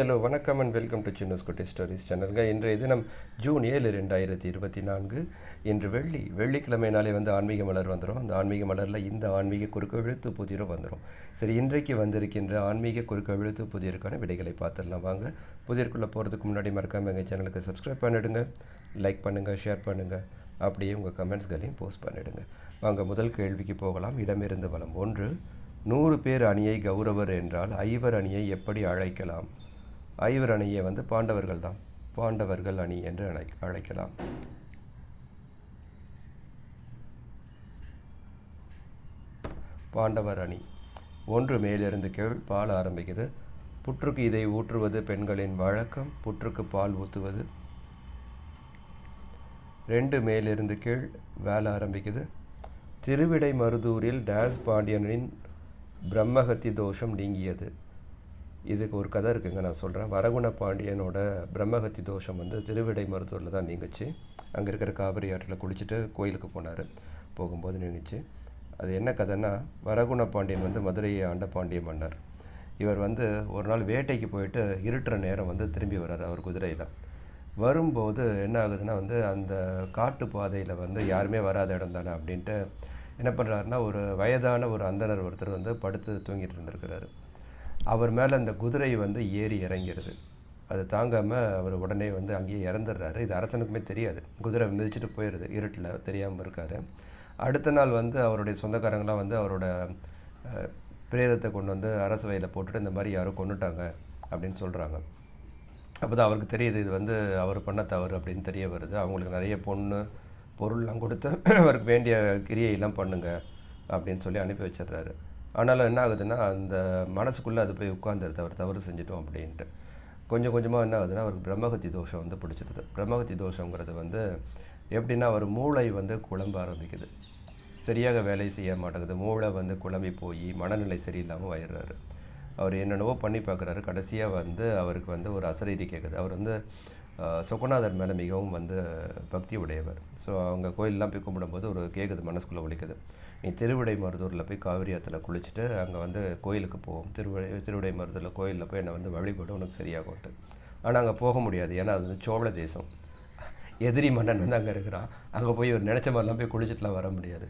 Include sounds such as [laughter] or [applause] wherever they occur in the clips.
Hello வணக்கம் and welcome to சின்னஸ் குட்டி stories சேனல்ங்க இன்றைய தினம் ஜூன் ஏழு ரெண்டாயிரத்தி இருபத்தி நான்கு. இன்று வெள்ளி வெள்ளிக்கிழமை நாளே வந்து ஆன்மீக மலர் வந்துடும் அந்த ஆன்மீக மலரில் இந்த ஆன்மீக குறுக்கெழுத்து புதிரும் வந்துடும் சரி இன்றைக்கு வந்திருக்கின்ற ஆன்மீக குறுக்கெழுத்து புதிருக்கான விடைகளை பார்த்துடலாம். வாங்க புதிருக்குள்ளே போகிறதுக்கு முன்னாடி மறக்காம எங்கள் சேனலுக்கு சப்ஸ்கிரைப் பண்ணிவிடுங்க லைக் பண்ணுங்கள் ஷேர் பண்ணுங்கள் அப்படியே உங்கள் கமெண்ட்ஸ்களையும் போஸ்ட் பண்ணிவிடுங்க வாங்க முதல் கேள்விக்கு போகலாம். இடமிருந்து வளம் ஒன்று நூறு பேர் அணியை கௌரவர் என்றால் ஐவர் அணியை எப்படி அழைக்கலாம்? ஐவர் அணியை வந்து பாண்டவர்கள் தான் பாண்டவர்கள் அணி என்று அழை அழைக்கலாம். பாண்டவர் அணி. ஒன்று மேலிருந்து கீழ் பால் ஆரம்பிக்குது. புற்றுக்கு இதை ஊற்றுவது பெண்களின் வழக்கம். புற்றுக்கு பால் ஊற்றுவது ரெண்டு மேலிருந்து கீழ் வேலை ஆரம்பிக்குது. திருவிடை மருதூரில் டேஸ் பாண்டியனின் பிரம்மஹத்தி தோஷம் நீங்கியது. இதுக்கு ஒரு கதை இருக்குங்க நான் சொல்கிறேன் வரகுண பாண்டியனோட பிரம்மஹத்தி தோஷம் வந்து திருவிடை மருத்துவரில் தான் நீங்கிச்சு. அங்கே இருக்கிற காவிரி ஆற்றில் குளிச்சுட்டு கோயிலுக்கு போனார். போகும்போது நீங்கிச்சு. அது என்ன கதைன்னா வரகுண பாண்டியன் வந்து மதுரையை ஆண்ட பாண்டிய மன்னர் இவர் வந்து ஒரு நாள் வேட்டைக்கு போயிட்டு இருட்டுற நேரம் வந்து திரும்பி வர்றார் அவர் குதிரையில். வரும்போது என்ன ஆகுதுன்னா வந்து அந்த காட்டு பாதையில் வந்து யாருமே வராத இடம் தானே அப்படின்ட்டு என்ன பண்ணுறாருன்னா ஒரு வயதான ஒரு அந்தனர் ஒருத்தர் வந்து படுத்து தூங்கிட்டு இருந்திருக்கிறாரு. அவர் மேலே அந்த குதிரை வந்து ஏறி இறங்கிறது அது தாங்காமல் அவர் உடனே வந்து அங்கேயே இறந்துடுறாரு. இது அரசனுக்குமே தெரியாது. குதிரை மிதிச்சுட்டு போயிடுது இருட்டில் தெரியாமல் இருக்கார். அடுத்த நாள் வந்து அவருடைய சொந்தக்காரங்களாம் வந்து அவரோட பிரேதத்தை கொண்டு வந்து அரசு வயலில் போட்டுட்டு இந்த மாதிரி யாரோ கொண்டுட்டாங்க அப்படின்னு சொல்கிறாங்க அப்போ தான் அவருக்கு தெரியுது இது வந்து அவர் பண்ண தவறு அப்படின்னு தெரிய வருது. அவங்களுக்கு நிறைய பொண்ணு பொருள்லாம் கொடுத்து அவருக்கு வேண்டிய கிரியையெல்லாம் பண்ணுங்க அப்படின்னு சொல்லி அனுப்பி வச்சிடுறாரு. ஆனாலும் என்ன ஆகுதுன்னா அந்த மனசுக்குள்ளே அது போய் உட்காந்துருது அவர் தவறு செஞ்சிட்டோம் அப்படின்ட்டு. கொஞ்சம் கொஞ்சமாக என்ன ஆகுதுன்னா அவருக்கு பிரம்மகத்தி தோஷம் வந்து பிடிச்சிருது. பிரம்மகத்தி தோஷங்கிறது வந்து எப்படின்னா அவர் மூளை வந்து குழம்ப ஆரம்பிக்குது. சரியாக வேலை செய்ய மாட்டேங்குது. மூளை வந்து குழம்பி போய் மனநிலை சரியில்லாமல் வயிறாரு அவர் என்னென்னவோ பண்ணி பார்க்குறாரு. கடைசியாக வந்து அவருக்கு வந்து ஒரு அசரீதி கேட்குது அவர் வந்து சொக்கநாதர் மேலே மிகவும் வந்து பக்தி உடையவர். ஸோ அவங்க கோயிலெலாம் போய் கும்பிடும்போது ஒரு கேட்குது மனசுக்குள்ளே ஒழிக்குது நீ திருவிடை மருதூரில் போய் காவிரி ஆற்றுல குளிச்சுட்டு அங்கே வந்து கோயிலுக்கு போவோம். திருவிடை திருவிடை மருதூரில் கோயிலில் போய் என்னை வந்து வழிபடும். உனக்கு சரியாகும்ட்டு ஆனால் அங்கே போக முடியாது. ஏன்னா அது வந்து சோழ தேசம். எதிரி மன்னன் வந்து அங்கே இருக்கிறான். அங்கே போய் ஒரு நினச்ச மாதிரிலாம் போய் குளிச்சுட்டுலாம் வர முடியாது.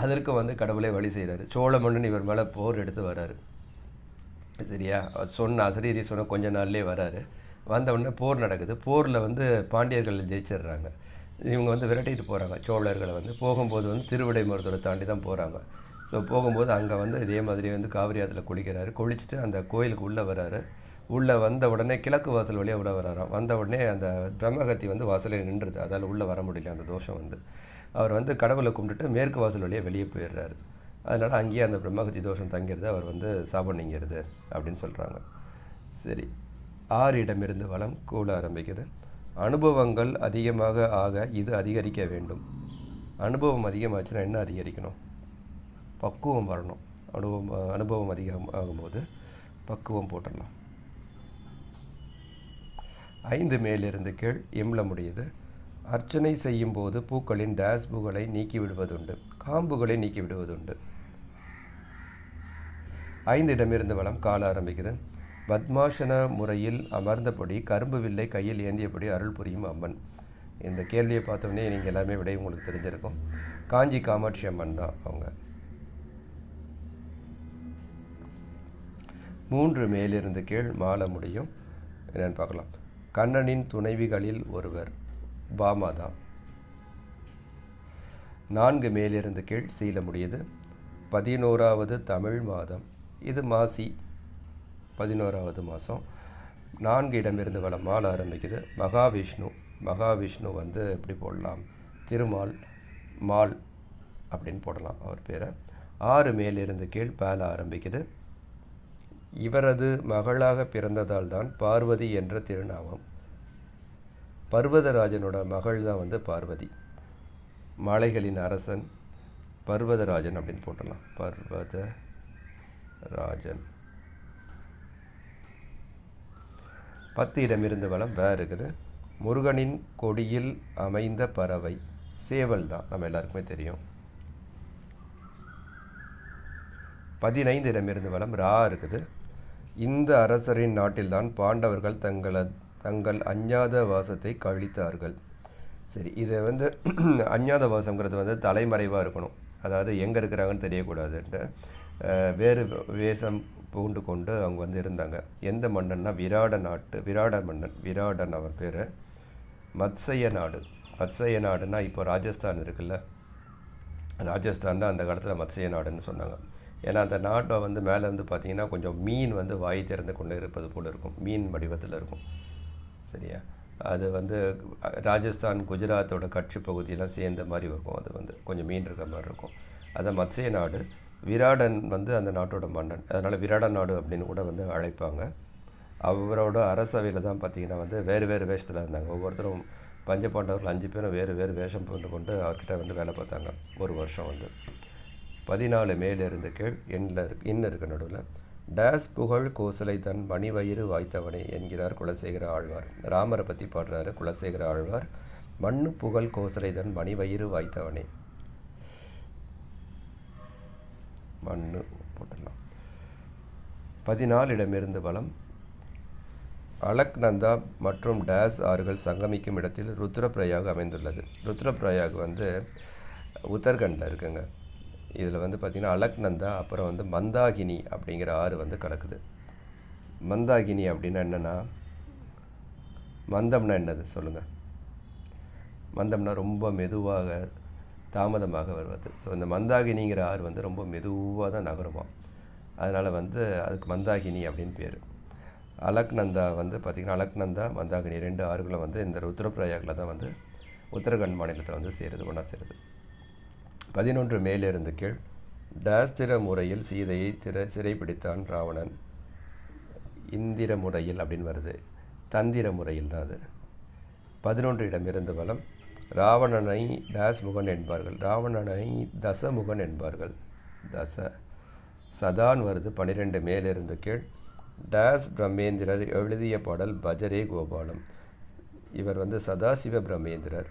அதற்கு வந்து கடவுளே வழி செய்கிறாரு சோழ மன்னன் இவர் மேலே போர் எடுத்து வராரு. சரியா? சொன்ன அசரீரி சொன்ன கொஞ்ச நாள்லேயே வராரு. வந்த உடனே போர் நடக்குது. போரில் வந்து பாண்டியர்கள் ஜெயிச்சிடுறாங்க. இவங்க வந்து விரட்டிட்டு போகிறாங்க சோழர்களை வந்து போகும்போது வந்து திருவிடை மருத்துவரை தாண்டி தான் போகிறாங்க ஸோ போகும்போது அங்கே வந்து இதே மாதிரி வந்து காவிரி ஆற்றுல குளிக்கிறாரு. குளிச்சுட்டு அந்த கோயிலுக்கு உள்ளே வராரு. உள்ளே வந்த உடனே கிழக்கு வாசல் வழியாக உள்ளே வராராம். வந்த உடனே அந்த பிரம்மகத்தி வந்து வாசலில் நின்றுது. அதால் உள்ளே வர முடியல அந்த தோஷம் வந்து. அவர் வந்து கடவுளை கும்பிட்டுட்டு மேற்கு வாசல் வழியாக வெளியே போயிடுறாரு. அதனால் அங்கேயே அந்த பிரம்மகத்தி தோஷம் தங்கிறது அவர் வந்து சாபம் நீங்கிறது அப்படின்னு சொல்கிறாங்க சரி. ஆறிடமிருந்து வளம் கூட ஆரம்பிக்குது. அனுபவங்கள் அதிகமாக ஆக இது அதிகரிக்க வேண்டும். அனுபவம் அதிகமாச்சுன்னா என்ன அதிகரிக்கணும்? பக்குவம் வரணும். அனுபவம் அனுபவம் அதிகம் ஆகும்போது பக்குவம் போட்டுடலாம். ஐந்து மேலிருந்து கீழ் இம்ல முடியுது. அர்ச்சனை செய்யும் போது பூக்களின் டேஸ்புகளை நீக்கி விடுவதுண்டு காம்புகளை நீக்கி விடுவதுண்டு ஐந்து இடமிருந்து வளம் கால ஆரம்பிக்குது. பத்மாசன முறையில் அமர்ந்தபடி கரும்பு வில்லை கையில் ஏந்தியபடி அருள் புரியும் அம்மன். இந்த கேள்வியை பார்த்தோன்னே நீங்கள் எல்லாமே விடை உங்களுக்கு தெரிஞ்சிருக்கும். காஞ்சி காமாட்சி அம்மன் தான் அவங்க. மூன்று மேலிருந்து கீழ் மாலை முடியும். என்னென்னு பார்க்கலாம். கண்ணனின் துணைவிகளில் ஒருவர் பாமா தான். நான்கு மேலிருந்து கீழ் சீல முடியுது. பதினோராவது தமிழ் மாதம். இது மாசி பதினோராவது மாதம் நான்கு இடமிருந்து வள மால் ஆரம்பிக்குது. மகாவிஷ்ணு மகாவிஷ்ணு வந்து எப்படி போடலாம்? திருமால் மால் அப்படின்னு போடலாம் அவர் பேரை. ஆறு மேலிருந்து கீழ் பேல ஆரம்பிக்குது. இவரது மகளாக பிறந்ததால் தான் பார்வதி என்ற திருநாமம். பர்வதராஜனோட மகள் தான் வந்து பார்வதி. மலைகளின் அரசன் பர்வதராஜன் அப்படின்னு போட்டலாம் பர்வத ராஜன் பத்து இடமிருந்து வளம் வேறு இருக்குது முருகனின் கொடியில் அமைந்த பறவை சேவல் தான். நம்ம எல்லாருக்குமே தெரியும். பதினைந்து இடமிருந்து வளம் ரா இருக்குது இந்த அரசரின் நாட்டில்தான் பாண்டவர்கள் தங்கள தங்கள் அஞ்ஞாத வாசத்தை கழித்தார்கள். சரி இதை வந்து [clears throat] அஞ்ஞாத வாசங்கிறது வந்து தலைமறைவாக இருக்கணும். அதாவது எங்கே இருக்கிறாங்கன்னு தெரியக்கூடாதுன்ட்டு வேறு வேஷம் பூண்டு கொண்டு அவங்க வந்து இருந்தாங்க. எந்த மன்னன்னா விராட நாட்டு விராட மன்னன் விராடன் அவர் பேர். மத்சய நாடு. மத்சய நாடுனா இப்போ ராஜஸ்தான் இருக்குல்ல. ராஜஸ்தான் தான் அந்த காலத்தில் மத்சய நாடுன்னு சொன்னாங்க. ஏன்னா அந்த நாட்டை வந்து மேலே வந்து பார்த்தீங்கன்னா கொஞ்சம் மீன் வந்து வாய் திறந்து கொண்டு இருப்பது போல் இருக்கும். மீன் வடிவத்தில் இருக்கும். சரியா? அது வந்து ராஜஸ்தான் குஜராத்தோட கட்சி பகுதியெல்லாம் சேர்ந்த மாதிரி இருக்கும். அது வந்து கொஞ்சம் மீன் இருக்கிற மாதிரி இருக்கும். அது மத்சய நாடு. விராடன் வந்து அந்த நாட்டோட மன்னன். அதனால் விராட நாடு அப்படின்னு கூட வந்து அழைப்பாங்க. அவரோட அரசவையில் தான் பார்த்தீங்கன்னா வந்து வேறு வேறு வேஷத்தில் இருந்தாங்க. ஒவ்வொருத்தரும் பஞ்ச பாண்டவர்கள் அஞ்சு பேரும் வேறு வேறு வேஷம் போட்டு கொண்டு அவர்கிட்ட வந்து வேலை பார்த்தாங்க. ஒரு வருஷம் வந்து. பதினாலு மேலிருந்து கீழ் எண்ணில் இருக்கு இன்னும் இருக்கு நடுவில் டேஸ் புகழ் கோசலை தன் மணிவயிறு வாய்த்தவனே என்கிறார் குலசேகர ஆழ்வார். ராமரை பற்றி பாடுறாரு குலசேகர ஆழ்வார். மண்ணு புகழ் கோசலை தன் மணிவயிறு வாய்த்தவனே மண் போட்டுடலாம். பதினாலிடமிருந்து பலம் அலக்நந்தா மற்றும் டேஸ் ஆறுகள் சங்கமிக்கும் இடத்தில் ருத்ரப்பிரயாக் அமைந்துள்ளது. ருத்ரப்பிரயாக் வந்து உத்தரகண்டில் இருக்குங்க. இதில் வந்து பார்த்திங்கன்னா அலக்நந்தா அப்புறம் வந்து மந்தாகினி அப்படிங்கிற ஆறு வந்து கலக்குது மந்தாகினி அப்படின்னா என்னென்னா மந்தம்னா என்னது சொல்லுங்கள் மந்தம்னா ரொம்ப மெதுவாக தாமதமாக வருவது. ஸோ இந்த மந்தாகினிங்கிற ஆறு வந்து ரொம்ப மெதுவாக தான் நகருமா? அதனால் வந்து அதுக்கு மந்தாகினி அப்படின்னு பேர். அலக்நந்தா வந்து பார்த்திங்கன்னா அலக்நந்தா மந்தாகினி ரெண்டு ஆறுகளும் வந்து இந்த உத்தரப்பிரயாகில் தான் வந்து உத்தரகண்ட் மாநிலத்தில் வந்து சேருது ஒன்றா சேருது. பதினொன்று மேலிருந்து கீழ் டாஸ்திர முறையில் சீதையை திர சிறைப்பிடித்தான் ராவணன். இந்திர முறையில் அப்படின்னு வருது. தந்திர முறையில் தான் அது. பதினொன்று இடமிருந்து வளம் ராவணனை தாஸ்முகன் முகன் என்பார்கள். ராவணனை தசமுகன் என்பார்கள். தச. சதான் வருது பன்னிரெண்டு மேலிருந்து கீழ். டேஸ் பிரம்மேந்திரர் எழுதிய பாடல் பஜரே கோபாலம். இவர் வந்து சதாசிவ பிரம்மேந்திரர்.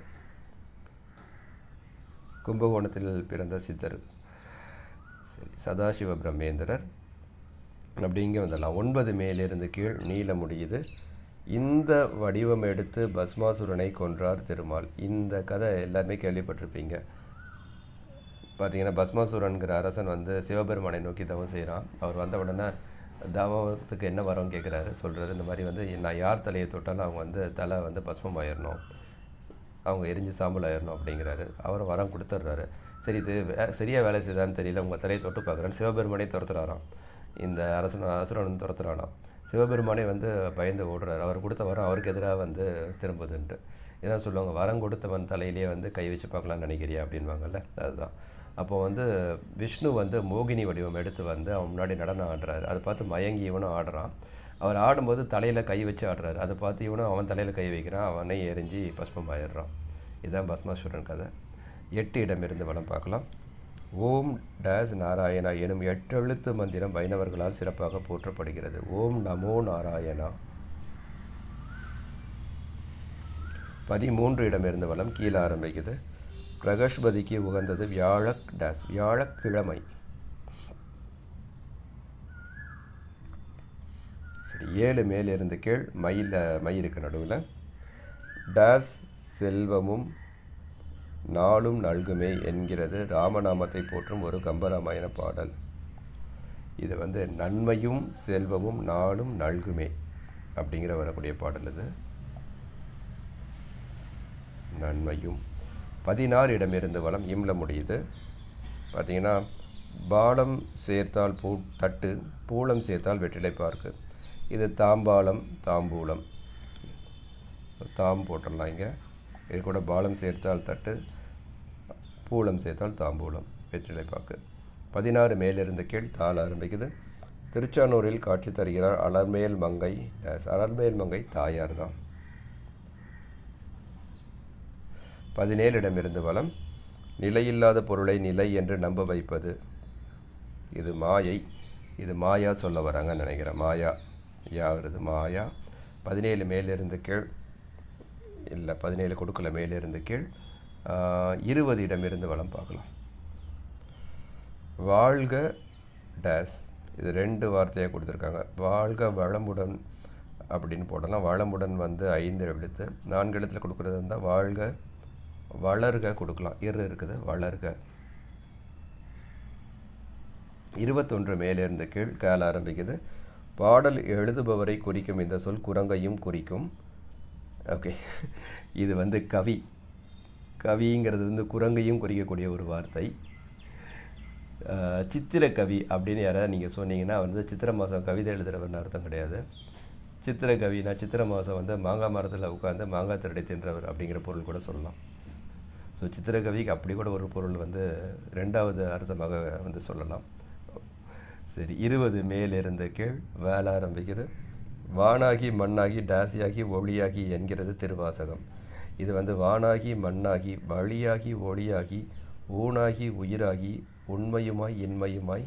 கும்பகோணத்தில் பிறந்த சித்தர். சரி சதாசிவ பிரம்மேந்திரர். அப்படி இங்கே வந்துடலாம். ஒன்பது மேலிருந்து கீழ் நீள முடியுது. இந்த வடிவம் எடுத்து பஸ்மாசுரனை கொன்றார் திருமால். இந்த கதை எல்லாருமே கேள்விப்பட்டிருப்பீங்க. பார்த்தீங்கன்னா பஸ்மாசுரன்கிற அரசன் வந்து சிவபெருமானை நோக்கி தவம் செய்கிறான் அவர் வந்த உடனே தவத்துக்கு என்ன வரோன்னு கேட்குறாரு சொல்கிறாரு இந்த மாதிரி வந்து நான் யார் தலையை தொட்டாலும் அவங்க வந்து தலை வந்து பஸ்மம் ஆயிடணும் அவங்க எரிஞ்சு சாம்பல் ஆயிடணும் அப்படிங்கிறாரு. அவர் வரம் கொடுத்துட்றாரு. சரி இது வே- சரியா வேலை செய்தான்னு தெரியல. உங்கள் தலையை தொட்டு பார்க்குறேன்னு. சிவபெருமானே துரத்துறாராம். இந்த அரசன் அசுரன் வந்து துரத்துறானாம். சிவபெருமானே வந்து பயந்து ஓடுறாரு. அவர் கொடுத்த வரம் அவருக்கு எதிராக வந்து திரும்புதுன்ட்டு. இதான் சொல்லுவாங்க வரம் கொடுத்தவன் தலையிலேயே வந்து கை வச்சு பார்க்கலாம்னு நினைக்கிறியா? அப்படின்வாங்கல்ல அதுதான். அப்போ வந்து விஷ்ணு வந்து மோகினி வடிவம் எடுத்து வந்து அவன் முன்னாடி நடனம் ஆடுறாரு. அதை பார்த்து மயங்கி இவனும் ஆடுறான். அவர் ஆடும்போது தலையில் கை வச்சு ஆடுறாரு. அதை பார்த்து இவனும் அவன் தலையில் கை வைக்கிறான். அவனே எரிஞ்சு பஸ்மம் ஆயிடுறான் இதுதான் பஸ்மாசுரன் கதை. எட்டு இடமிருந்து வளம் பார்க்கலாம். ஓம் டேஸ் நாராயணா எனும் எட்டெழுத்து மந்திரம் வைணவர்களால் சிறப்பாக போற்றப்படுகிறது. ஓம் நமோ நாராயணா. பதிமூன்று இடமிருந்து வளம் கீழே ஆரம்பிக்குது. பிரகஷ்பதிக்கு உகந்தது வியாழக் டேஸ் வியாழக்கிழமை சரி ஏழு மேலிருந்து கீழ் மயில் மயிருக்கு நடுவில். டேஸ் செல்வமும் நாளும் நல்குமே என்கிறது ராமநாமத்தை போற்றும் ஒரு கம்பராமாயண பாடல். இது வந்து நன்மையும் செல்வமும் நாளும் நல்குமே அப்படிங்கிற வரக்கூடிய பாடல் இது. நன்மையும். பதினாறு இடமிருந்து வளம் இம்ல முடியுது. பார்த்தீங்கன்னா பாலம் சேர்த்தால் பூ தட்டு பூளம் சேர்த்தால் வெற்றிலை பார்க்கு. இது தாம்பாலம் தாம்பூலம். தாம் போட்டுடலாம் இங்கே. இது கூட பாலம் சேர்த்தால் தட்டு பூளம் சேர்த்தால் தாம்பூலம் வெற்றிலைப்பாக்கு. பதினாறு மேலிருந்து கீழ் தாள் ஆரம்பிக்குது. திருச்சானூரில் காட்சி தருகிறார் அலர்மேல் மங்கை அலர்மேல் மங்கை தாயார் தான். பதினேழிடமிருந்து வளம் நிலையில்லாத பொருளை நிலை என்று நம்ப வைப்பது. இது மாயை இது மாயா சொல்ல வராங்கன்னு நினைக்கிறேன். மாயா யா வருது மாயா. பதினேழு மேலிருந்து கீழ் இல்லை பதினேழு கொடுக்கல மேலிருந்து கீழ். இருபது இடமிருந்து வளம் பார்க்கலாம். வாழ்க டேஸ். இது ரெண்டு வார்த்தையாக கொடுத்துருக்காங்க. வாழ்க வளமுடன் அப்படின்னு போடலாம். வளமுடன் வந்து ஐந்து எழுத்து நான்கு எழுத்தில் கொடுக்குறது இருந்தால் வாழ்க வளர்க கொடுக்கலாம். இரு இருக்குது வளர்க. இருபத்தொன்று மேலிருந்து கீழ் கேள ஆரம்பிக்குது. பாடல் எழுதுபவரை குறிக்கும் இந்த சொல் குரங்கையும் குறிக்கும். ஓகே. இது வந்து கவி. கவிங்கிறது வந்து குரங்கையும் குறிக்கக்கூடிய ஒரு வார்த்தை. சித்திரக்கவி அப்படின்னு யாராவது நீங்கள் சொன்னீங்கன்னா வந்து சித்திரை மாதம் கவிதை எழுதுகிறவர்னு அர்த்தம் கிடையாது. சித்திரக்கவினா சித்திரை மாதம் வந்து மாங்காய் மரத்தில் உட்காந்து மாங்காய் திருடை தின்றவர் அப்படிங்கிற பொருள் கூட சொல்லலாம். ஸோ சித்திரக்கவிக்கு அப்படி கூட ஒரு பொருள் வந்து ரெண்டாவது அர்த்தமாக வந்து சொல்லலாம். சரி இருபது மேலிருந்து கீழ் வேலை ஆரம்பிக்குது வானாகி மண்ணாகி டாசியாகி ஒளியாகி என்கிறது திருவாசகம். இது வந்து வானாகி மண்ணாகி வழியாகி ஒளியாகி ஊனாகி உயிராகி உண்மையுமாய் இன்மையுமாய்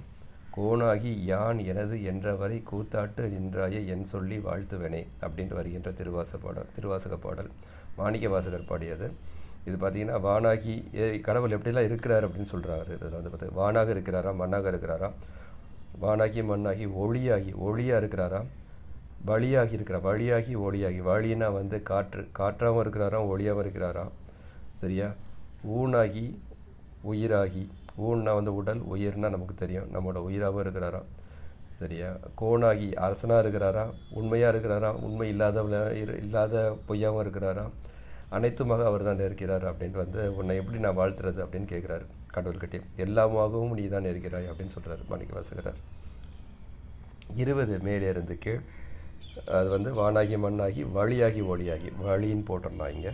கோணாகி யான் எனது என்றவரை கூத்தாட்டு நின்றாய என் சொல்லி வாழ்த்துவனே அப்படின்ட்டு வருகின்ற திருவாச பாடல் திருவாசக பாடல் மாணிக்க வாசகர் பாடியது. இது பார்த்திங்கன்னா வானாகி கடவுள் எப்படிலாம் இருக்கிறார் அப்படின்னு சொல்கிறாரு இதில் வந்து பார்த்து வானாக இருக்கிறாரா மண்ணாக இருக்கிறாரா வானாகி மண்ணாகி ஒளியாகி ஒளியாக இருக்கிறாரா வழியாகி இருக்கிறார் வழியாகி ஒளியாகி வழினா வந்து காற்று காற்றாகவும் இருக்கிறாராம் ஒளியாகவும் இருக்கிறாராம். சரியா? ஊனாகி உயிராகி ஊன்னா வந்து உடல் உயிர்னா நமக்கு தெரியும் நம்மளோட உயிராகவும் இருக்கிறாராம். சரியா? கோணாகி அரசனாக இருக்கிறாரா? உண்மையாக இருக்கிறாரா? உண்மை இல்லாத இல்லாத பொய்யாகவும் இருக்கிறாரா அனைத்துமாக அவர் தான் இருக்கிறார் அப்படின்ட்டு வந்து உன்னை எப்படி நான் வாழ்த்துறது அப்படின்னு கேட்குறாரு கடவுள்கிட்டே. எல்லாமாகவும் நீ தான் இருக்கிறாய் அப்படின்னு சொல்கிறார் மணிக்கு வாசகரார் இருபது மேலே இருந்து கீழ் அது வந்து வானாகி மண்ணாகி வழியாகி ஒளியாகி வழின்னு போட்டுடலாம் இங்கே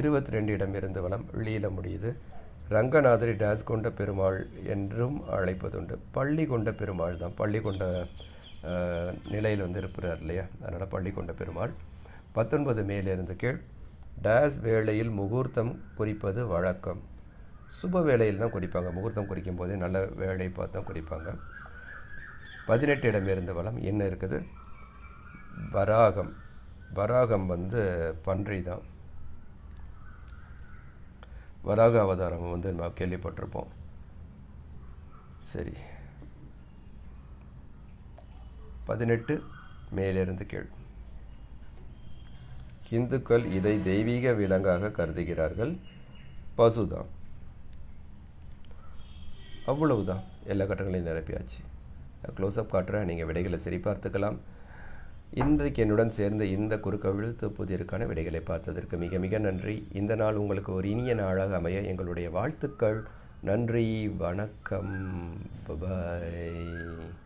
இருபத்தி ரெண்டு இடமிருந்து வளம் லீல முடியுது. ரங்கநாதரி டேஸ் கொண்ட பெருமாள் என்றும் அழைப்பதுண்டு. பள்ளி கொண்ட பெருமாள் தான். பள்ளி கொண்ட நிலையில் வந்து இருப்பார் இல்லையா? அதனால் பள்ளி கொண்ட பெருமாள். பத்தொன்பது மேலிருந்து கீழ் டேஸ் வேளையில் முகூர்த்தம் குறிப்பது வழக்கம். சுப வேளையில் தான் குறிப்பாங்க. முகூர்த்தம் குறிக்கும் போதே நல்ல வேலை பார்த்து தான் குறிப்பாங்க. பதினெட்டு இடமிருந்து வளம் என்ன இருக்குது? வராகம். வராகம் வந்து பன்றி தான். வராக அவதாரம் வந்து நம்ம கேள்விப்பட்டிருப்போம். சரி. பதினெட்டு மேலிருந்து கீழ். இந்துக்கள் இதை தெய்வீக விலங்காக கருதுகிறார்கள். பசுதான். அவ்வளவுதான். எல்லா கட்டங்களையும் நிரப்பியாச்சு. க்ளோஸ்அப் காட்டுறேன். நீங்கள் விடைகளை சரிபார்த்துக்கலாம். இன்றைக்கு என்னுடன் சேர்ந்த இந்த குறுக்கவிழுத்து புதிருக்கான விடைகளை பார்த்ததற்கு மிக மிக நன்றி. இந்த நாள் உங்களுக்கு ஒரு இனிய நாளாக அமைய எங்களுடைய வாழ்த்துக்கள். நன்றி வணக்கம். பாய்